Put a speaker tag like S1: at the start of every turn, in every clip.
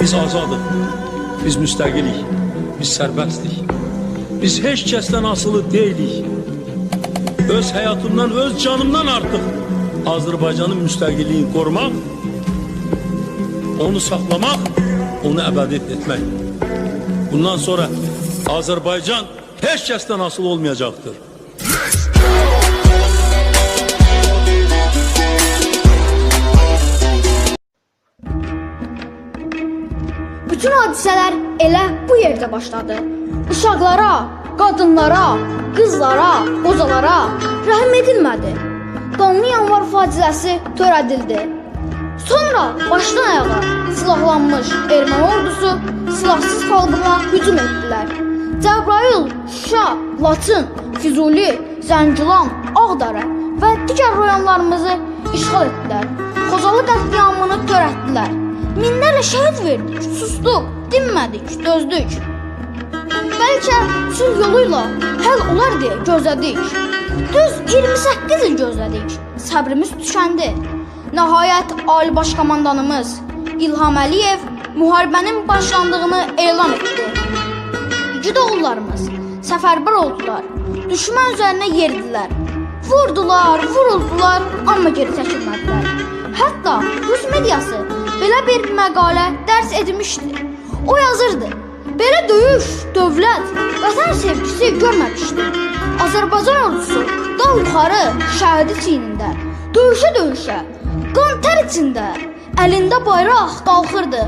S1: Biz azadıq. Biz müstəqilik. Biz sərbəstlik. Biz heç kəsdən asılı deyilik. Öz həyatımdan, öz canımdan artıq Azərbaycanın müstəqilliyini qorumaq, onu saxlamaq, onu əbədi etmək. Bundan sonra Azərbaycan heç kəsdən asılı olmayacaqdır.
S2: Bütün hadisələr elə bu yerdə başladı. Uşaqlara, qadınlara, qızlara, qocalara rəhm edilmədi. Qanlı yanvar faciəsi törədildi. Sonra başdan ayağa silahlanmış erməni ordusu silahsız xalqına hücum etdilər. Cəbrayıl, Şuşa, Laçın, Füzuli, Zəngilan, Ağdərə və digər rayonlarımızı işğal etdilər. Xocalı qətliamını törətdilər. Minlərlə şəhid verdik, sustuq, dinmədik, dözdük. Bəlkə sülh yolu ilə həll olar deyə gözlədik. Düz 28 il gözlədik. Səbrimiz tükəndi. Nəhayət Ali Baş Komandanımız İlham Əliyev müharibənin başlandığını elan etdi. İgid oğullarımız səfərbər oldular. Düşmən üzərinə yeridilər. Vurdular, vuruldular, amma geri çəkilmədilər. Hətta Rus mediası belə bir məqalə dərs etmişdi. O yazırdı: Belə döyüş dövlət, vətən sevgisi görməmişdi. Azərbaycan ordusu dağ yuxarı şəhidi çiynində, döyüşə döyüşə, qan tər içində, əlində bayraq qalxırdı.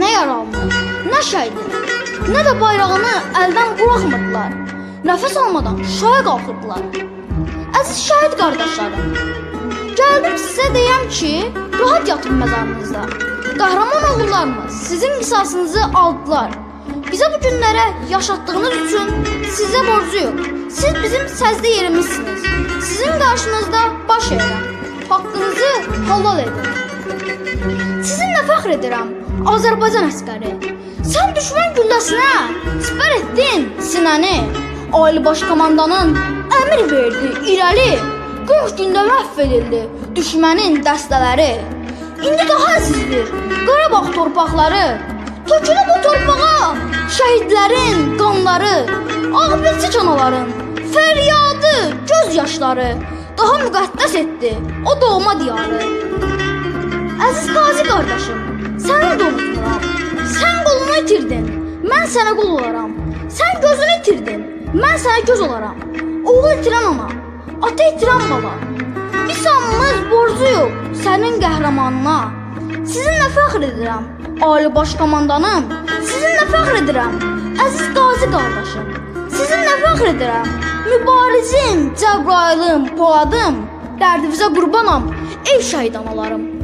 S2: Nə yaralı, nə şəhidi, nə də bayrağını əldən buraxmırdılar. Nəfəs almadan şaya qalxırdılar. Əziz şəhid qardaşlarım, Gəldim sizə deyəm ki, rahat yatın məzarınızda. Qəhrəman oğullarımız sizin qisasınızı aldılar. Bizə bu günlərə yaşatdığınız üçün sizə borcuyuq. Siz bizim səzdə yerimizsiniz. Sizin qarşınızda baş əyirəm. Haqqınızı halal edin. Sizinlə fəxr edirəm, Azərbaycan əskəri. Sən düşmən gülləsinə sipər etdin sinəni. Ali Baş Komandanın əmr verdi irəli. 40 gündə məhv edildi düşmənin dəstələri. İndi daha əzizdir Qarabağ torpaqları. Tökülü bu torpağa şəhidlərin qanları, ağbirçi canaların fəryadı, göz yaşları daha müqəddəs etdi o doğma diyarı. Əziz qazi qardaşım, səni də unutmuram. Sən qolunu itirdin, mən sənə qol olaram. Sən gözünü itirdin, mən sənə göz olaram. Oğul itirən ana, ata itirən baba. Biz hamımız borcuyuq sənin qəhrəmanına. Sizinlə fəxr edirəm, Ali Baş Komandanım. Sizinlə fəxr edirəm, əziz qazi qardaşım. Sizinlə fəxr edirəm, mübarizim, Cəbrayılım, Poladım. Dərdinizə qurbanam, ey şəhid analarım.